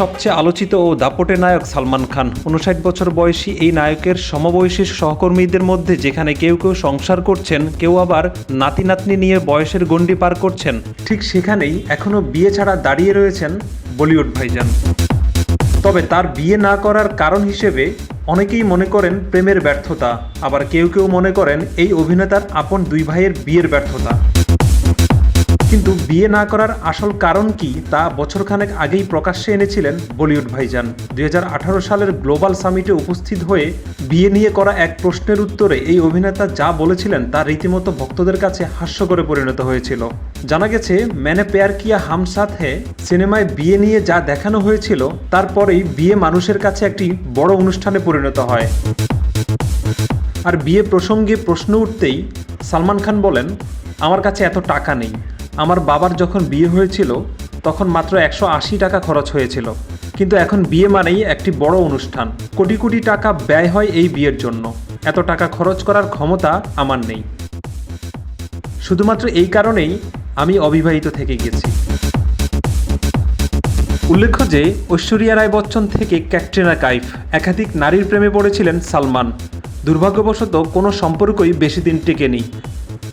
সবচেয়ে আলোচিত ও দাপটে নায়ক সালমান খান। উনষাট বছর বয়সী এই নায়কের সমবয়সী সহকর্মীদের মধ্যে যেখানে কেউ কেউ সংসার করছেন, কেউ আবার নাতি নাতনি নিয়ে বয়সের গণ্ডি পার করছেন, ঠিক সেখানেই এখনও বিয়ে ছাড়া দাঁড়িয়ে রয়েছেন বলিউড ভাইজান। তবে তার বিয়ে না করার কারণ হিসেবে অনেকেই মনে করেন প্রেমের ব্যর্থতা, আবার কেউ কেউ মনে করেন এই অভিনেতার আপন দুই ভাইয়ের বিয়ের ব্যর্থতা। কিন্তু বিয়ে না করার আসল কারণ কি তা বছরখানেক আগেই প্রকাশ্যে এনেছিলেন বলিউড ভাইজান। দুই হাজার আঠারো সালের গ্লোবাল সামিটে উপস্থিত হয়ে বিয়ে নিয়ে করা এক প্রশ্নের উত্তরে এই অভিনেতা যা বলেছিলেন তা রীতিমতো ভক্তদের কাছে হাস্যকরে পরিণত হয়েছিল। জানা গেছে, ম্যানে পেয়ার কিয়া হাম সাথ হে সিনেমায় বিয়ে নিয়ে যা দেখানো হয়েছিল তারপরেই বিয়ে মানুষের কাছে একটি বড় অনুষ্ঠানে পরিণত হয়। আর বিয়ে প্রসঙ্গে প্রশ্ন উঠতেই সালমান খান বলেন, আমার কাছে এত টাকা নেই। আমার বাবার যখন বিয়ে হয়েছিল, তখন মাত্র একশো আশি টাকা খরচ হয়েছিল। কিন্তু এখন বিয়ে মানেই একটি বড় অনুষ্ঠান। কোটি কোটি টাকা ব্যয় হয় এই বিয়ের জন্য। এত টাকা খরচ করার ক্ষমতা আমার নেই। শুধুমাত্র এই কারণেই আমি অবিবাহিত থেকে গেছি। উল্লেখ্য যে, ঐশ্বরিয়া রায় বচ্চন থেকে ক্যাটরিনা কাইফ একাধিক নারীর প্রেমে পড়েছিলেন সালমান। দুর্ভাগ্যবশত কোনো সম্পর্কই বেশি দিন টেকেনি।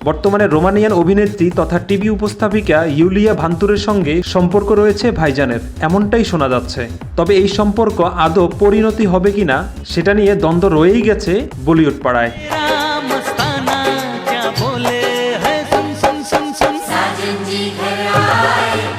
বর্তমানে রোমানিয়ান অভিনেত্রী তথা টিভি উপস্থাপিকা ইউলিয়া ভান্তুরের সঙ্গে সম্পর্ক রয়েছে ভাইজানের। এমনটাই শোনা যাচ্ছে। তবে এই সম্পর্ক আদৌ পরিণতি হবে কিনা, সেটা নিয়ে দ্বন্দ্ব রয়েই গেছে বলিউড পাড়ায়